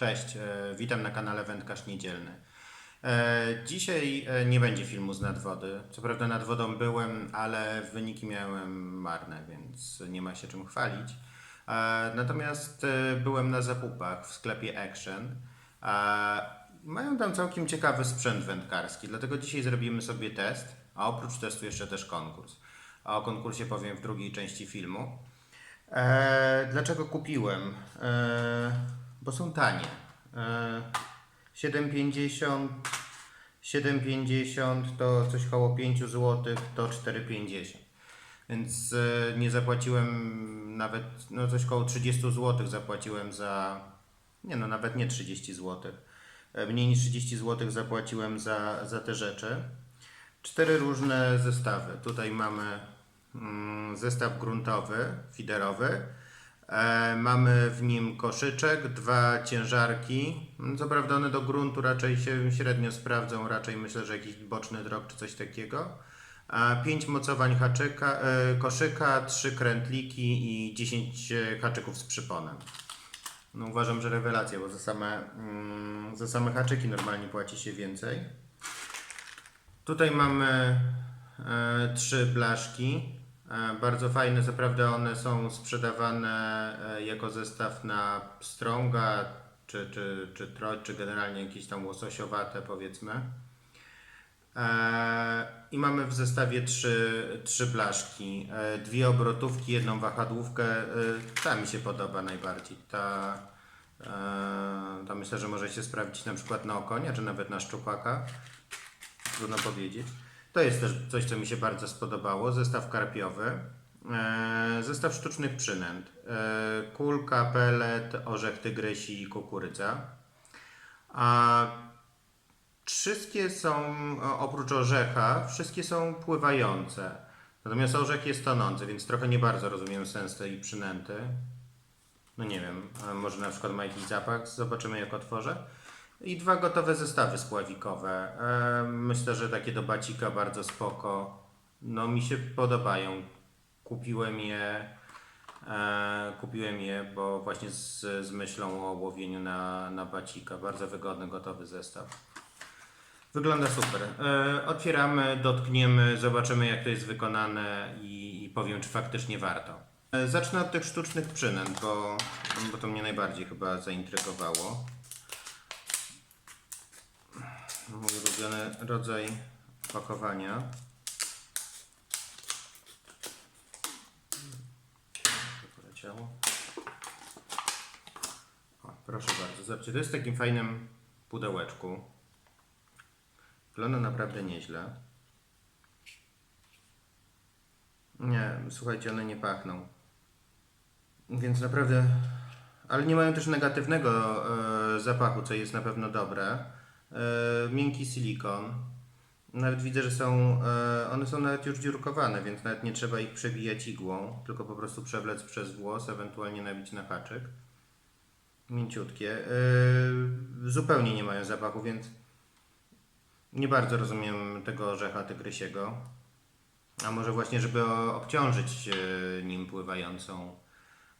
Cześć, e, witam na kanale Wędkarz Niedzielny. E, Dzisiaj e, nie będzie filmu z nadwody. Co prawda nad wodą byłem, ale wyniki miałem marne, więc nie ma się czym chwalić. Natomiast byłem na zakupach w sklepie Action. Mają tam całkiem ciekawy sprzęt wędkarski, dlatego dzisiaj zrobimy sobie test, a oprócz testu jeszcze też konkurs. A o konkursie powiem w drugiej części filmu. Dlaczego kupiłem? Bo są tanie. E, 7,50 7,50 to coś koło 5 zł, to 4,50. Więc e, nie zapłaciłem nawet, no coś koło 30 zł zapłaciłem za, nie no nawet nie 30 zł. E, Mniej niż 30 zł zapłaciłem za, za te rzeczy. Cztery różne zestawy. Tutaj mamy mm, zestaw gruntowy, fiderowy. E, mamy w nim koszyczek, dwa ciężarki. Co prawda one do gruntu raczej się średnio sprawdzą, raczej myślę, że jakiś boczny drog czy coś takiego. A pięć mocowań haczyka, e, koszyka, trzy krętliki i 10 haczyków z przyponem. No uważam, że rewelacja, bo za same, mm, za same haczyki normalnie płaci się więcej. Tutaj mamy e, trzy blaszki. E, bardzo fajne, co prawda one są sprzedawane e, jako zestaw na strąga, czy, czy, czy troć, czy generalnie jakieś tam łososiowate powiedzmy. E, I mamy w zestawie trzy, trzy blaszki, dwie obrotówki, jedną wahadłówkę. Ta mi się podoba najbardziej. Ta, ta myślę, że może się sprawdzić na przykład na okonia, czy nawet na szczupaka. Trudno powiedzieć. To jest też coś, co mi się bardzo spodobało. Zestaw karpiowy. E, zestaw sztucznych przynęt. E, kulka, pelet, orzech tygrysi i kukurydza. A Wszystkie są, oprócz orzecha, wszystkie są pływające. Natomiast orzech jest tonący, więc trochę nie bardzo rozumiem sens tej przynęty. No nie wiem, może na przykład ma jakiś zapach, zobaczymy jak otworzę. I dwa gotowe zestawy spławikowe. E, myślę, że takie do bacika bardzo spoko. No mi się podobają. Kupiłem je, e, kupiłem je, bo właśnie z, z myślą o łowieniu na, na bacika. Bardzo wygodny, gotowy zestaw. Wygląda super. E, otwieramy, dotkniemy, zobaczymy jak to jest wykonane i, i powiem, czy faktycznie warto. Zacznę od tych sztucznych przynęt, bo, bo to mnie najbardziej chyba zaintrygowało. Mój ulubiony rodzaj pakowania. Poleciało. O, proszę bardzo, zobaczcie, to jest w takim fajnym pudełeczku. Wygląda naprawdę nieźle. Nie, słuchajcie, one nie pachną. Więc naprawdę. Ale nie mają też negatywnego e, zapachu, co jest na pewno dobre. E, miękki silikon. Nawet widzę, że są. E, one są nawet już dziurkowane, więc nawet nie trzeba ich przebijać igłą, tylko po prostu przewlec przez włos, ewentualnie nabić na haczyk. Mięciutkie. E, zupełnie nie mają zapachu, więc nie bardzo rozumiem tego orzecha tygrysiego. A może właśnie, żeby obciążyć nim pływającą,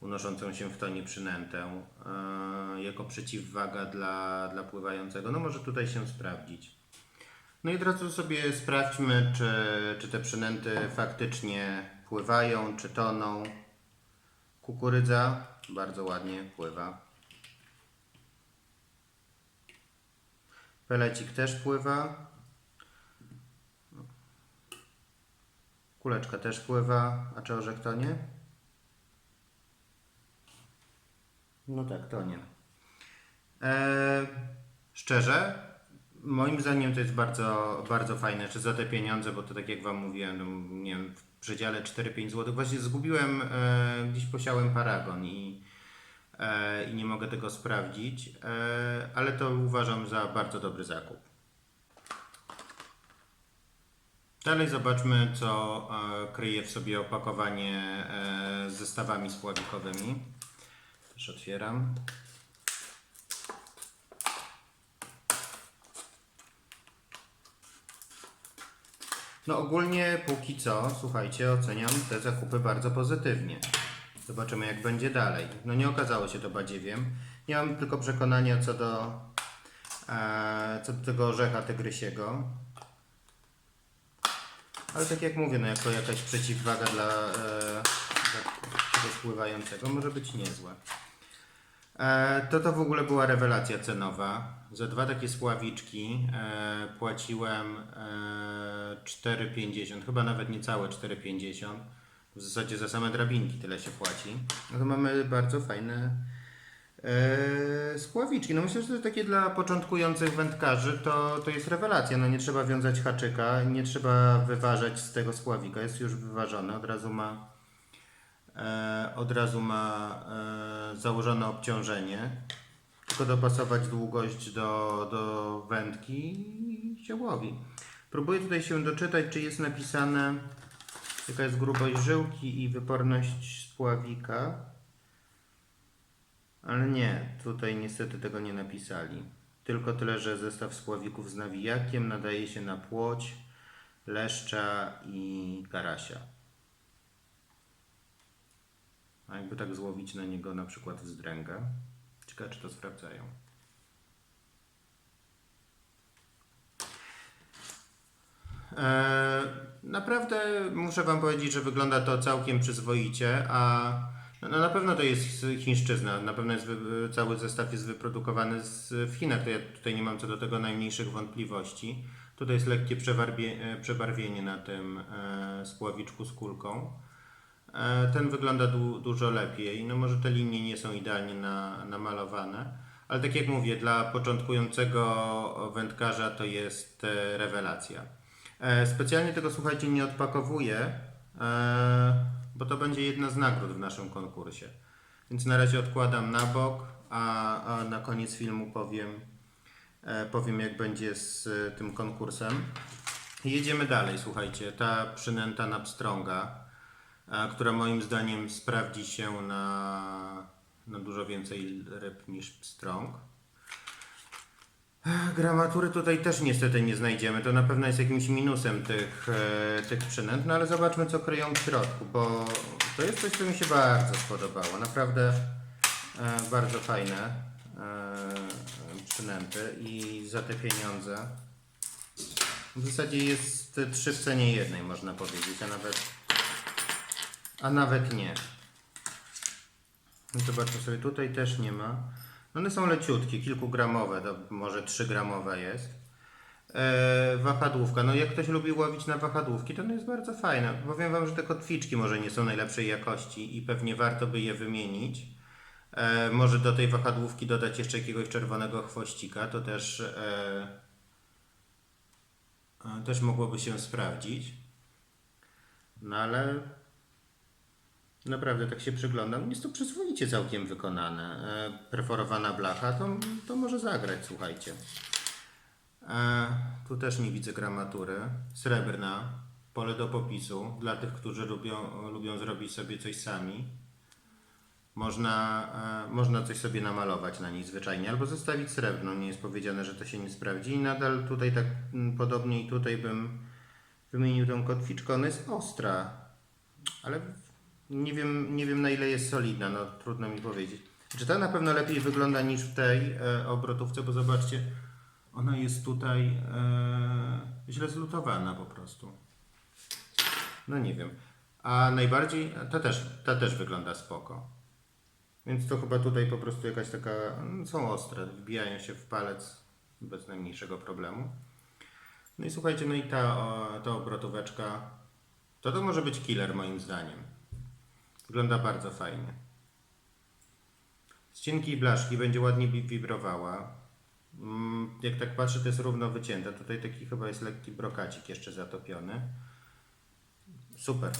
unoszącą się w tonie przynętę, e, jako przeciwwaga dla, dla pływającego. No może tutaj się sprawdzić. No i od razu sobie sprawdźmy, czy, czy te przynęty faktycznie pływają, czy toną. Kukurydza bardzo ładnie pływa. Pelecik też pływa. Kuleczka też pływa. A czy orzech to nie? No tak, to nie. Eee, szczerze, moim zdaniem to jest bardzo, bardzo fajne, czy za te pieniądze, bo to tak jak Wam mówiłem, no, nie wiem, w przedziale 4-5 zł. Właśnie zgubiłem, e, gdzieś posiałem paragon i, e, i nie mogę tego sprawdzić, e, ale to uważam za bardzo dobry zakup. Dalej zobaczmy, co e, kryje w sobie opakowanie e, z zestawami spławikowymi. Też otwieram. No ogólnie póki co, słuchajcie, oceniam te zakupy bardzo pozytywnie. Zobaczymy jak będzie dalej. No nie okazało się to badziewiem. Nie mam tylko przekonania co do, e, co do tego orzecha tygrysiego. Ale tak jak mówię, no jako jakaś przeciwwaga dla, e, dla pływającego może być niezłe. E, to to w ogóle była rewelacja cenowa. Za dwa takie spławiczki e, płaciłem e, 4,50, chyba nawet niecałe 4,50. W zasadzie za same drabinki tyle się płaci. No to mamy bardzo fajne e, spławiczki. No myślę, że to takie dla początkujących wędkarzy to, to jest rewelacja. No nie trzeba wiązać haczyka, nie trzeba wyważać z tego spławika. Jest już wyważony, od razu ma e, od razu ma e, założone obciążenie. Tylko dopasować długość do, do wędki i się. Próbuję tutaj się doczytać, czy jest napisane jaka jest grubość żyłki i wyporność spławika. Ale nie, tutaj niestety tego nie napisali. Tylko tyle, że zestaw spławików z nawijakiem nadaje się na płoć, leszcza i karasia. A jakby tak złowić na niego na przykład wzdręgę. Ciekawe, czy to sprawdzają. E, naprawdę muszę Wam powiedzieć, że wygląda to całkiem przyzwoicie, a no, no na pewno to jest chińszczyzna, na pewno jest cały zestaw jest wyprodukowany z, w Chinach, to ja tutaj nie mam co do tego najmniejszych wątpliwości. Tutaj jest lekkie e, przebarwienie na tym e, spławiczku z kulką. E, Ten wygląda du, dużo lepiej. No może te linie nie są idealnie na, namalowane, ale tak jak mówię, dla początkującego wędkarza to jest e, rewelacja. E, Specjalnie tego słuchajcie nie odpakowuję, bo to będzie jedna z nagród w naszym konkursie. Więc na razie odkładam na bok, a, a na koniec filmu powiem, powiem jak będzie z tym konkursem. Jedziemy dalej, słuchajcie. Ta przynęta na pstrąga, e, która moim zdaniem sprawdzi się na, na dużo więcej ryb niż pstrąg. Gramatury tutaj też niestety nie znajdziemy. To na pewno jest jakimś minusem tych, e, tych przynęt, no ale zobaczmy co kryją w środku, bo to jest coś, co mi się bardzo spodobało. Naprawdę e, bardzo fajne e, przynęty i za te pieniądze w zasadzie jest trzy w cenie jednej, można powiedzieć, a nawet, a nawet nie. Zobaczmy sobie, tutaj też nie ma. No One są leciutkie, kilkugramowe, to może 3 gramowe jest. E, wahadłówka. No jak ktoś lubi łowić na wahadłówki, to ono jest bardzo fajne. Powiem Wam, że te kotwiczki może nie są najlepszej jakości i pewnie warto by je wymienić. E, może do tej wahadłówki dodać jeszcze jakiegoś czerwonego chwościka, to też, e, e, też mogłoby się sprawdzić. No ale Naprawdę, tak się przyglądam. Jest to przyzwoicie całkiem wykonane. E, Perforowana blacha, to, to może zagrać, słuchajcie. E, tu też nie widzę gramatury. Srebrna, pole do popisu. Dla tych, którzy lubią, lubią zrobić sobie coś sami. Można, e, można coś sobie namalować na niej zwyczajnie, albo zostawić srebrną. Nie jest powiedziane, że to się nie sprawdzi. I nadal tutaj tak mm, podobnie i tutaj bym wymienił tą kotwiczkę. Ona jest ostra, ale nie wiem, nie wiem na ile jest solidna, no trudno mi powiedzieć. Czy ta na pewno lepiej wygląda niż w tej e, obrotówce, bo zobaczcie, ona jest tutaj e, źle zlutowana po prostu. No nie wiem. A najbardziej, ta też, ta też wygląda spoko. Więc to chyba tutaj po prostu jakaś taka, no, są ostre, wbijają się w palec bez najmniejszego problemu. No i słuchajcie, no i ta, o, ta obrotóweczka, to to może być killer moim zdaniem. Wygląda bardzo fajnie. Z cienkiej blaszki będzie ładnie wi- wibrowała. Mm, Jak tak patrzę, to jest równo wycięte. Tutaj taki chyba jest lekki brokacik jeszcze zatopiony. Super.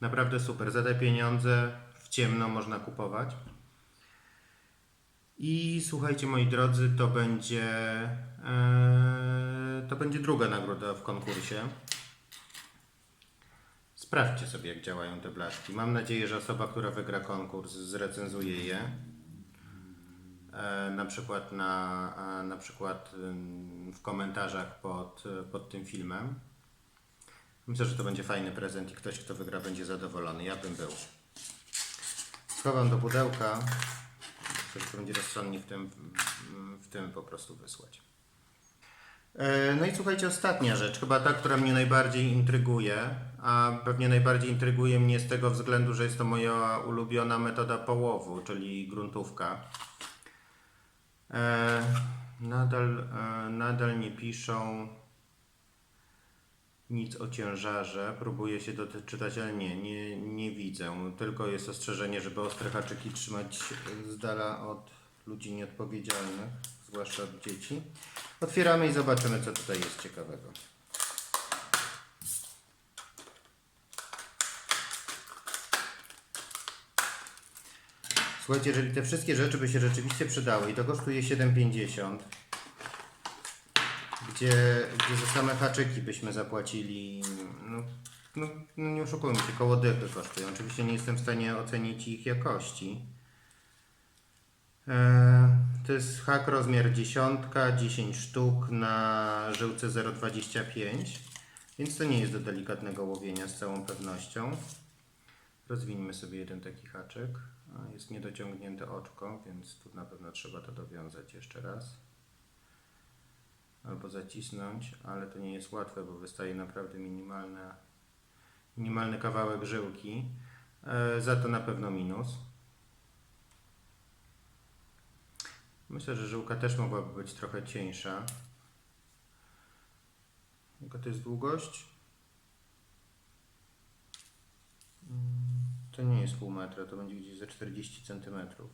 Naprawdę super. Za te pieniądze w ciemno można kupować. I słuchajcie moi drodzy, to będzie e, to będzie druga nagroda w konkursie. Sprawdźcie sobie, jak działają te blaszki. Mam nadzieję, że osoba, która wygra konkurs, zrecenzuje je. E, na przykład, na, na przykład w komentarzach pod, pod tym filmem. Myślę, że to będzie fajny prezent i ktoś, kto wygra, będzie zadowolony. Ja bym był. Schowam do pudełka. Myślę, będzie rozsądnie w tym, w tym po prostu wysłać. E, No i słuchajcie, ostatnia rzecz, chyba ta, która mnie najbardziej intryguje, a pewnie najbardziej intryguje mnie z tego względu, że jest to moja ulubiona metoda połowu, czyli gruntówka. E, Nadal, e, nadal nie piszą nic o ciężarze. Próbuję się doczytać, ale nie, nie, nie widzę. Tylko jest ostrzeżenie, żeby ostre haczyki trzymać z dala od ludzi nieodpowiedzialnych, zwłaszcza od dzieci. Otwieramy i zobaczymy, co tutaj jest ciekawego. Słuchajcie, jeżeli te wszystkie rzeczy by się rzeczywiście przydały i to kosztuje 7,50 gdzie, gdzie za same haczyki byśmy zapłacili, no, no, no nie oszukujmy się, koło dychy kosztują. Oczywiście nie jestem w stanie ocenić ich jakości. E, to jest hak rozmiar dziesiątka, 10 sztuk na żyłce 0,25, więc to nie jest do delikatnego łowienia z całą pewnością. Rozwiniemy sobie jeden taki haczyk. Jest niedociągnięte oczko, więc tu na pewno trzeba to dowiązać jeszcze raz albo zacisnąć, ale to nie jest łatwe, bo wystaje naprawdę minimalna, minimalny kawałek żyłki. E, za to na pewno minus. Myślę, że żyłka też mogłaby być trochę cieńsza. Jaka to jest długość? Mm, To nie jest pół metra, to będzie gdzieś za 40 centymetrów.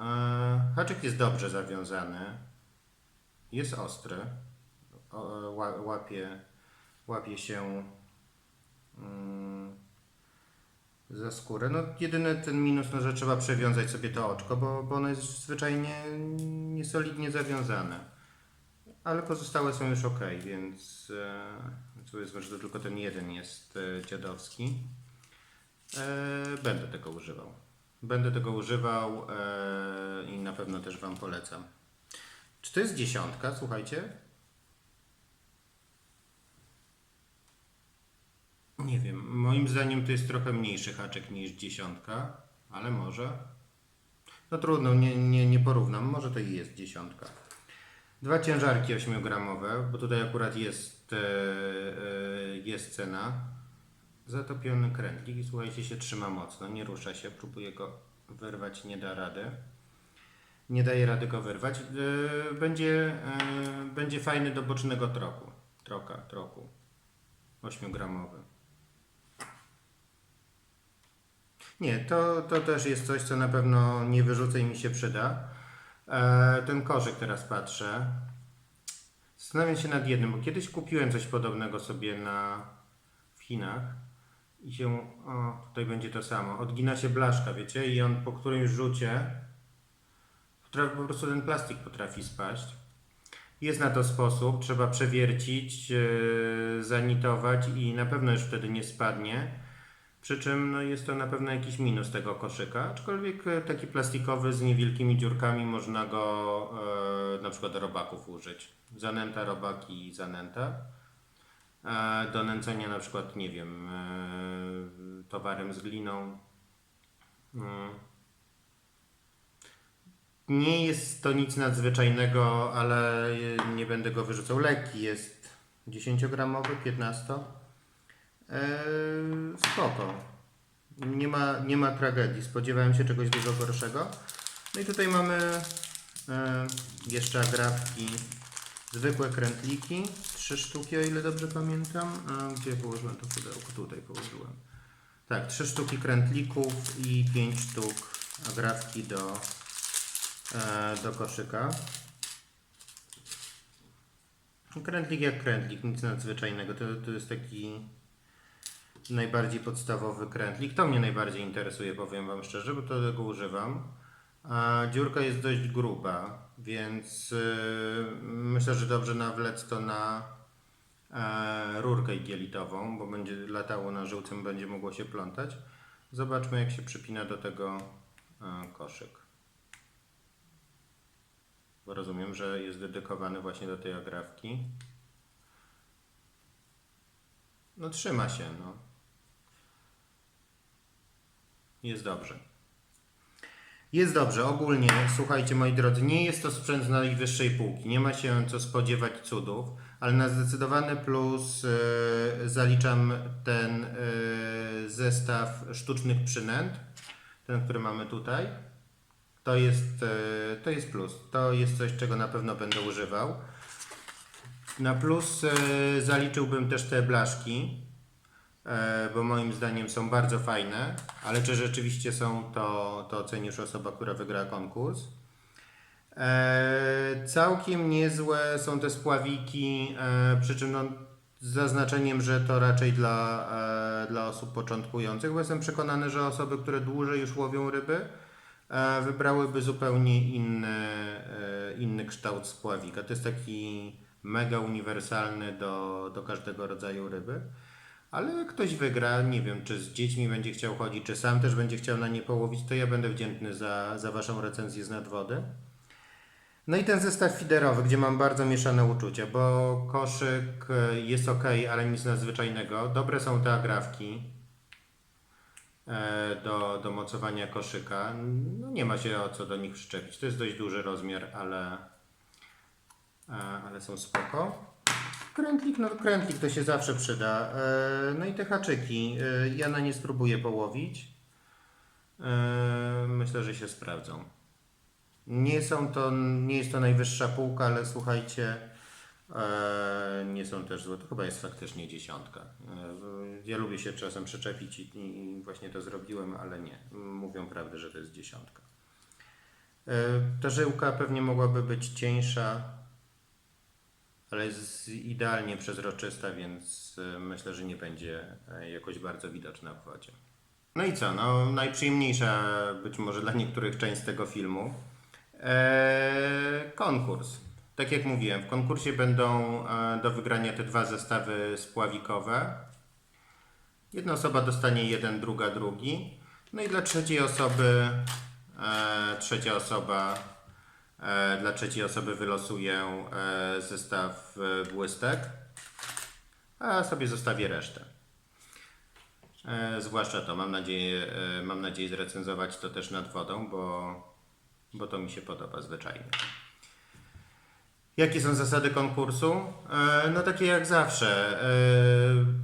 E, Haczyk jest dobrze zawiązany. Jest ostry. Ła- Łapie, łapie się mm, za skórę. No, jedyny ten minus, no, że trzeba przewiązać sobie to oczko, bo, bo ono jest zwyczajnie niesolidnie zawiązane. Ale pozostałe są już ok, więc e, powiedzmy, że to tylko ten jeden jest e, dziadowski. E, będę tego używał. Będę tego używał e, i na pewno też Wam polecam. Czy to jest dziesiątka? Słuchajcie. Nie wiem. Moim zdaniem to jest trochę mniejszy haczyk niż dziesiątka, ale może. No trudno, nie, nie, nie porównam. Może to i jest dziesiątka. Dwa ciężarki 8-gramowe, bo tutaj akurat jest, e, e, jest cena. Zatopiony krętlik i słuchajcie, się trzyma mocno, nie rusza się, próbuję go wyrwać, nie da rady. Nie daje rady go wyrwać. Yy, Będzie, yy, będzie fajny do bocznego troku. Troka, troku. 8-gramowy. Nie, to, to też jest coś, co na pewno nie wyrzucę i mi się przyda. E, ten koszyk teraz patrzę. Zastanawiam się nad jednym, bo kiedyś kupiłem coś podobnego sobie na, w Chinach i się, o, tutaj będzie to samo, odgina się blaszka, wiecie, i on po którymś rzucie potrafi, po prostu ten plastik potrafi spaść. Jest na to sposób, trzeba przewiercić, yy, zanitować i na pewno już wtedy nie spadnie. Przy czym no, jest to na pewno jakiś minus tego koszyka, aczkolwiek e, taki plastikowy z niewielkimi dziurkami można go e, na przykład do robaków użyć. Zanęta, robaki, zanęta. E, do nęcenia na przykład, nie wiem, e, towarem z gliną. Mm. Nie jest to nic nadzwyczajnego, ale e, nie będę go wyrzucał. Lekki jest 10-gramowy, 15. E, spoko. Nie ma, nie ma tragedii. Spodziewałem się czegoś dużo gorszego. No i tutaj mamy e, jeszcze agrafki Zwykłe krętliki, trzy sztuki, o ile dobrze pamiętam. A gdzie położyłem to pudełko? Tutaj położyłem. Tak, trzy sztuki krętlików i pięć sztuk agrafki do, e, do koszyka. Krętlik jak krętlik, nic nadzwyczajnego. To, to jest taki najbardziej podstawowy krętlik. To mnie najbardziej interesuje, powiem Wam szczerze, bo to tego używam. A dziurka jest dość gruba, więc yy, myślę, że dobrze nawlec to na e, rurkę igielitową, bo będzie latało na żyłce, będzie mogło się plątać. Zobaczmy, jak się przypina do tego e, koszyk. Bo rozumiem, że jest dedykowany właśnie do tej agrafki. No trzyma się, no. Jest dobrze. Jest dobrze, ogólnie, słuchajcie moi drodzy, nie jest to sprzęt z najwyższej półki, nie ma się co spodziewać cudów, ale na zdecydowany plus e, zaliczam ten e, zestaw sztucznych przynęt, ten, który mamy tutaj. To jest, e, to jest plus, to jest coś, czego na pewno będę używał. Na plus e, zaliczyłbym też te blaszki, bo moim zdaniem są bardzo fajne, ale czy rzeczywiście są, to, to oceni już osoba, która wygra konkurs. E, całkiem niezłe są te spławiki, e, przy czym no, z zaznaczeniem, że to raczej dla, e, dla osób początkujących, bo jestem przekonany, że osoby, które dłużej już łowią ryby, e, wybrałyby zupełnie inny, e, inny kształt spławika. To jest taki mega uniwersalny do, do każdego rodzaju ryby. Ale ktoś wygra, nie wiem, czy z dziećmi będzie chciał chodzić, czy sam też będzie chciał na nie połowić, to ja będę wdzięczny za, za Waszą recenzję z nadwody. No i ten zestaw fiderowy, gdzie mam bardzo mieszane uczucia, bo koszyk e, jest ok, ale nic nadzwyczajnego. Dobre są te agrafki e, do, do mocowania koszyka. No nie ma się o co do nich przyczepić. To jest dość duży rozmiar, ale, e, ale są spoko. Krętlik, no krętlik to się zawsze przyda. E, No i te haczyki. e, Ja na nie spróbuję połowić. E, Myślę, że się sprawdzą. Nie są to, nie jest to najwyższa półka, ale słuchajcie, nie są też złe. To chyba jest faktycznie dziesiątka. Ja lubię się czasem przyczepić i, i właśnie to zrobiłem, ale nie. Mówią prawdę, że to jest dziesiątka. Ta żyłka pewnie mogłaby być cieńsza, ale jest idealnie przezroczysta, więc e, myślę, że nie będzie e, jakoś bardzo widoczna w wodzie. No i co? No, najprzyjemniejsza być może dla niektórych część tego filmu. Eee, konkurs. Tak jak mówiłem, w konkursie będą e, do wygrania te dwa zestawy spławikowe. Jedna osoba dostanie jeden, druga drugi. No i dla trzeciej osoby, e, trzecia osoba, dla trzeciej osoby wylosuję e, zestaw e, błystek, a sobie zostawię resztę. E, zwłaszcza to, mam nadzieję, e, mam nadzieję zrecenzować to też nad wodą, bo, bo to mi się podoba zwyczajnie. Jakie są zasady konkursu? E, no takie jak zawsze. E,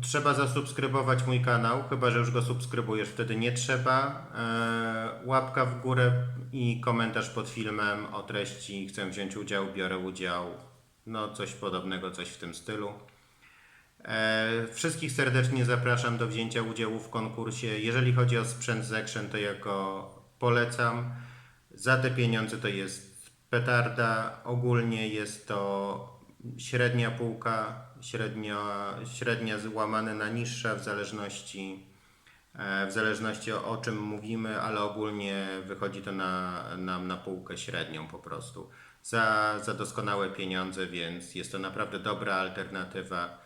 trzeba zasubskrybować mój kanał, chyba że już go subskrybujesz, wtedy nie trzeba. E, łapka w górę i komentarz pod filmem o treści chcę wziąć udział, biorę udział. No coś podobnego, coś w tym stylu. Wszystkich serdecznie zapraszam do wzięcia udziału w konkursie. Jeżeli chodzi o sprzęt z Action, to ja go polecam. Za te pieniądze to jest petarda. Ogólnie jest to średnia półka, średnia, średnia złamane na niższa w zależności, e, w zależności o, o czym mówimy, ale ogólnie wychodzi to na, nam na półkę średnią po prostu. Za, za doskonałe pieniądze, więc jest to naprawdę dobra alternatywa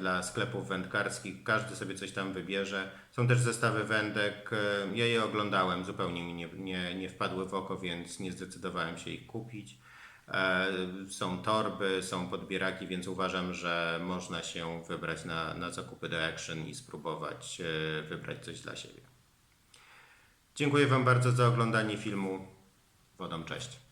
dla sklepów wędkarskich. Każdy sobie coś tam wybierze. Są też zestawy wędek. e, Ja je oglądałem, zupełnie mi nie, nie, nie wpadły w oko, więc nie zdecydowałem się ich kupić. E, Są torby, są podbieraki, więc uważam, że można się wybrać na, na zakupy do Action i spróbować e, wybrać coś dla siebie. Dziękuję Wam bardzo za oglądanie filmu. Wodą cześć.